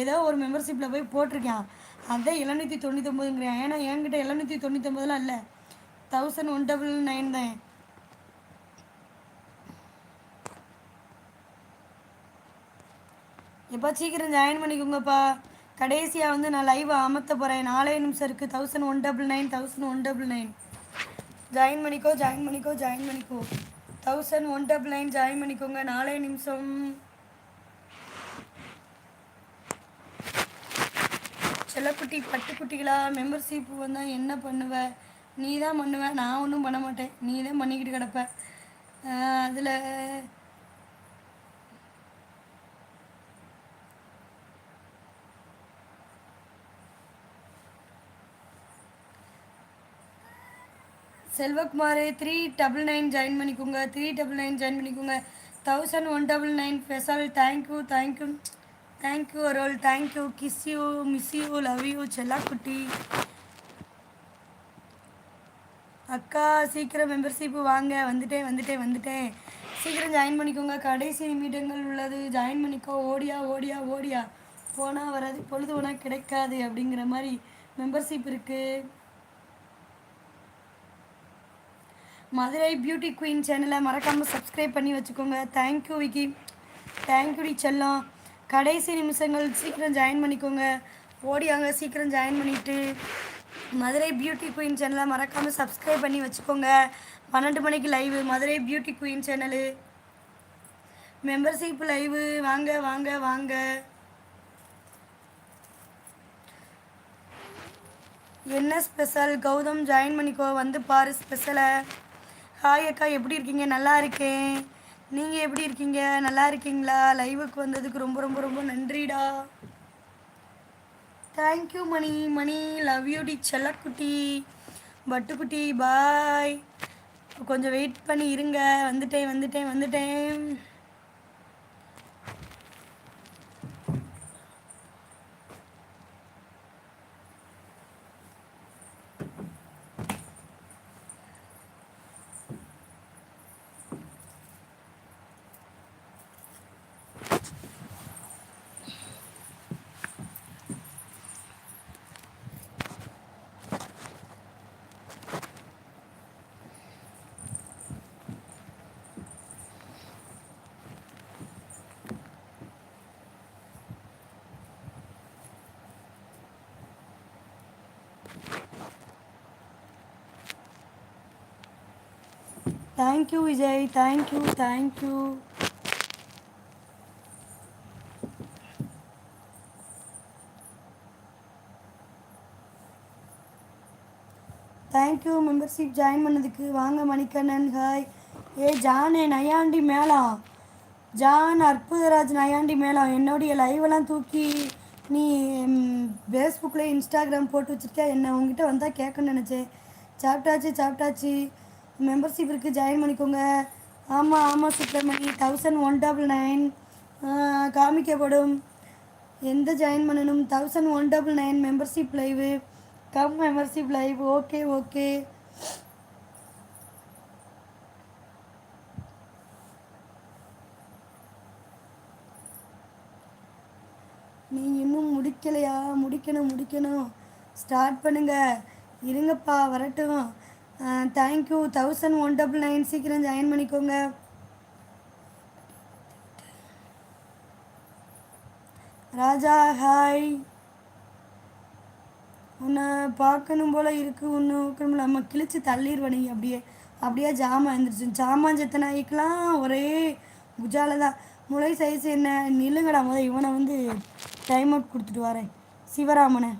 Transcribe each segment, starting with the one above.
ஏதோ ஒரு மெம்பர்ஷிப்பில் போய் போட்டிருக்கேன். அதான் எழுநூற்றி தொண்ணூத்தொம்பதுங்கிறேன் ஏன்னா என்கிட்ட எழுநூற்றி தொண்ணூத்தொம்பதுலாம் இல்லை. தௌசண்ட் ஒன் டபுள் நைன் தான். எப்போ சீக்கிரம் ஜாயின் பண்ணிக்கோங்கப்பா. கடைசியாக வந்து நான் லைவ் அமர்த்த போகிறேன் நாலே நிமிஷம் இருக்குது thousand one double nine thousand one double nine join பண்ணிக்கோ ஜாயின் பண்ணிக்கோ ஜாயின் பண்ணிக்கோ. Thousand one double nine join பண்ணிக்கோங்க. நாலே நிமிஷம். செல்லக்குட்டி பட்டுக்குட்டிகளா மெம்பர்ஷிப் வந்தால் என்ன பண்ணுவ? நீ தான் பண்ணுவ. நான் ஒன்றும் பண்ண மாட்டேன். நீ தான் பண்ணிக்கிட்டு கிடப்ப. அதில் Selvakumar three double nine join பண்ணிக்கோங்க. த்ரீ டபுள் நைன் ஜாயின் பண்ணிக்கோங்க. Thousand one double nine special thank you thank you thank you Arul thank you kiss you miss you love you செல்லாக்குட்டி அக்கா சீக்கிரம் மெம்பர்ஷிப்பு வாங்க. வந்துட்டேன் வந்துட்டேன் வந்துட்டேன். சீக்கிரம் ஜாயின் பண்ணிக்கோங்க. கடைசி நிமிடங்கள் உள்ளது. ஜாயின் பண்ணிக்கோ. ஓடியா ஓடியா ஓடியா. போனால் வராது. பொழுது போனால் கிடைக்காது அப்படிங்கிற மாதிரி மெம்பர்ஷிப் இருக்குது மதுரை பியூட்டி குயின் சேனலை மறக்காமல் சப்ஸ்கிரைப் பண்ணி வச்சுக்கோங்க. தேங்க்யூ விக்கி தேங்க்யூ டி செல்லம். கடைசி நிமிஷங்கள் சீக்கிரம் ஜாயின் பண்ணிக்கோங்க. ஓடியாங்க சீக்கிரம் ஜாயின் பண்ணிவிட்டு மதுரை பியூட்டி குயின் சேனலை மறக்காமல் சப்ஸ்கிரைப் பண்ணி வச்சுக்கோங்க. பன்னெண்டு மணிக்கு live Madurai beauty queen channel membership live வாங்க வாங்க வாங்க. என்ன ஸ்பெஷல் கௌதம் ஜாயின் பண்ணிக்கோ. வந்து பாரு ஸ்பெஷலை ஹாய் அக்கா எப்படி இருக்கீங்க? நல்லா இருக்கேன். நீங்கள் எப்படி இருக்கீங்க? நல்லா இருக்கீங்களா? லைவுக்கு வந்ததுக்கு ரொம்ப ரொம்ப ரொம்ப நன்றிடா. Thank you Mani. Mani love you D செல்லக்குட்டி. பட்டுக்குட்டி பாய் கொஞ்சம் வெயிட் பண்ணி இருங்க. வந்துட்டேன் வந்துட்டேன் வந்துட்டேன். Thank you Vijay thank you thank you thank you membership join பண்ணதுக்கு. வாங்க மணிக்கண்ணன். ஹாய் ஏ ஜானே நயாண்டி மேளம் ஜான் அற்புதராஜ் நயாண்டி மேளம் என்னுடைய லைவெல்லாம் தூக்கி நீ ஃபேஸ்புக்கில் இன்ஸ்டாகிராம் போட்டு வச்சுருக்கியா? என்ன உங்ககிட்ட வந்தால் கேட்கணும்னு நினச்சேன். சாப்பிட்டாச்சு சாப்பிட்டாச்சு. மெம்பர்ஷிப் இருக்குது ஜாயின் பண்ணிக்கோங்க. ஆமாம் ஆமாம் Subramani. Thousand one double nine காமிக்கப்படும். எந்த ஜாயின் பண்ணணும்? Thousand one double nine membership live come membership live okay okay நீ இன்னும் முடிக்கலையா? முடிக்கணும் முடிக்கணும். ஸ்டார்ட் பண்ணுங்க. இருங்கப்பா வரட்டும். Thank you thousand one double nine சீக்கிரம் ஜாயின் பண்ணிக்கோங்க. ராஜா ஹாய் உன்னை பார்க்கணும் போல் இருக்கு. ஒன்று நம்ம கிழிச்சு தள்ளிடுவனி அப்படியே. அப்படியே ஜாமான் எழுந்துருச்சு ஜாமான் செத்த நாய்க்கெலாம் ஒரே குஜால தான். முளை சைஸ் என்ன? நில்லுங்கடா முதல் இவனை வந்து டைம் அவுட் கொடுத்துட்டு வரேன். சிவராமனை.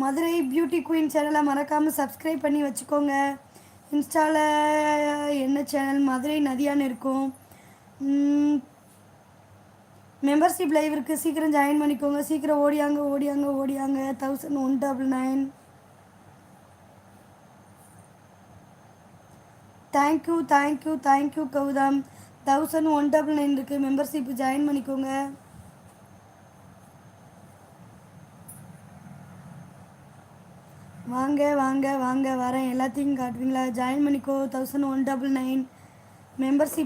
மதுரை பியூட்டி குயின் சேனலை மறக்காமல் சப்ஸ்கிரைப் பண்ணி வச்சுக்கோங்க. இன்ஸ்டாவில் என்ன சேனல் மதுரை நதியான்னு இருக்கும். மெம்பர்ஷிப் லைவ் இருக்குது சீக்கிரம் ஜாயின் பண்ணிக்கோங்க. சீக்கிரம் ஓடியாங்க ஓடியாங்க ஓடியாங்க. Thousand one double nine thank you thank you thank you Gautham. Thousand one double nine இருக்குது மெம்பர்ஷிப் ஜாயின் பண்ணிக்கோங்க. வாங்க வாங்க வாங்க வரேன். எல்லாத்தையும் காட்டுவீங்களா? ஜாயின் பண்ணிக்கோ. Thousand one double nine membership